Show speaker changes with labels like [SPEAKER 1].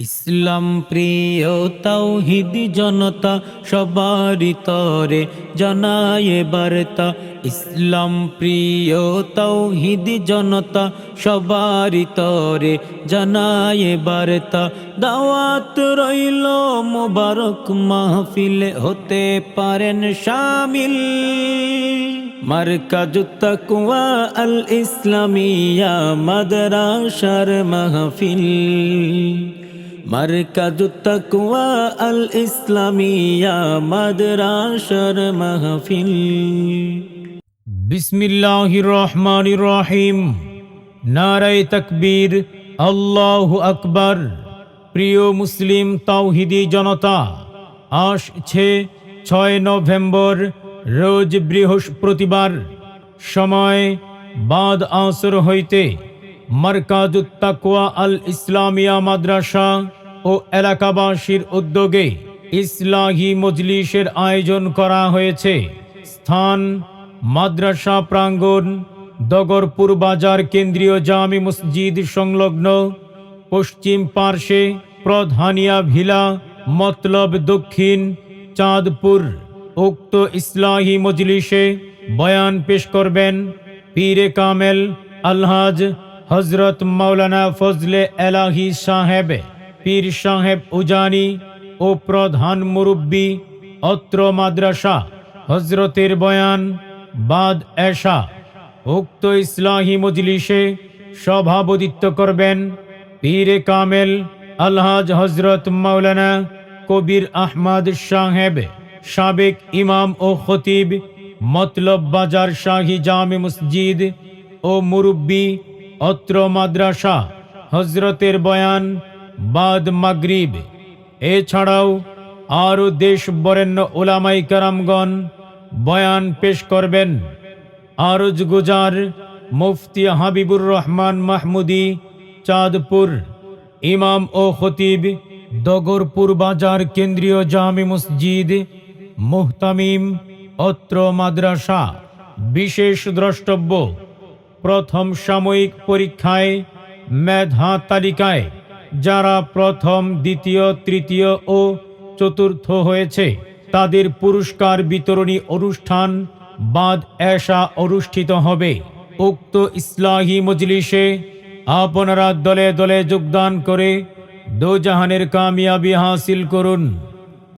[SPEAKER 1] ইসলাম প্রিয় তাওহিদি জনতা সবারই তরে জানায় বার্তা। ইসলাম প্রিয় তাওহিদি জনতা সবারই তরে জানায় বার্তা। দাওয়াত রইল মোবারক মাহফিলে হতে পারেন শামিল। মার্কাজ তাকওয়া আল ইসলামিয়া মাদ্রাসার মাহফিল। মার্কাজ আল ইসলামিয়া মাদ্রাসার মাহফিল বিসমিল্লাহির রহমানির রহিম নারায় তকবীর আল্লাহু আকবার প্রিয় মুসলিম তাওহিদি জনতা আসছে ছয় নভেম্বর রোজ বৃহস্পতিবার সময় বাদ আসর হইতে মার্কাজুত তাকওয়া আল ইসলামিয়া মাদ্রাসা ও এলাকাবাসীর উদ্যোগে ইসলাহি মজলিসের আয়োজন করা হয়েছে। স্থান, মাদ্রাসা প্রাঙ্গণ, দগরপুর বাজার কেন্দ্রীয় জামি মসজিদ সংলগ্ন, পশ্চিম পার্শ্বে প্রধানিয়া ভিলা, মতলব দক্ষিণ, চাঁদপুর। উক্ত ইসলাহি মজলিসে বয়ান পেশ করবেন পীরে কামেল আলহাজ হজরত মাওলানা ফজলে এলাহি সাহেব। পীর সাহেব উজানি ও প্রধান মুরব্বী, অত্র মাদ্রাসা হজরতের বয়ান, বাদ এশা, উক্ত ইসলাহি মজলিসে সভাপতিত্ব করবেন পীরে কামেল আলহাজ হজরত মাওলানা কবির আহমদ সাহেব, সাবেক ইমাম ও খতিব, মতলব বাজার শাহী জামে মসজিদ ও মুরব্বী, অত্র মাদ্রাসা হজরতের বয়ান বাদ মাগরিব। এছাড়াও আরও দেশ বরেণ্য ওলামাই কারামগণ বয়ান পেশ করবেন। আরজ গুজার মুফতি হাবিবুর রহমান মাহমুদি, চাঁদপুর। ইমাম ও খতিব, দগরপুর বাজার কেন্দ্রীয় জামি মসজিদ, মুহতামিম, অত্র মাদ্রাসা। বিশেষ দ্রষ্টব্য, প্রথম সাময়িক পরীক্ষায় মেধা তালিকায় যারা প্রথম, দ্বিতীয়, তৃতীয় ও চতুর্থ হয়েছে, তাদের পুরস্কার বিতরণী অনুষ্ঠান বাদ এশা অনুষ্ঠিত হবে। উক্ত ইসলাহি মজলিসে আপনারা দলে দলে যোগদান করে দোজাহানের কামিয়াবি হাসিল করুন।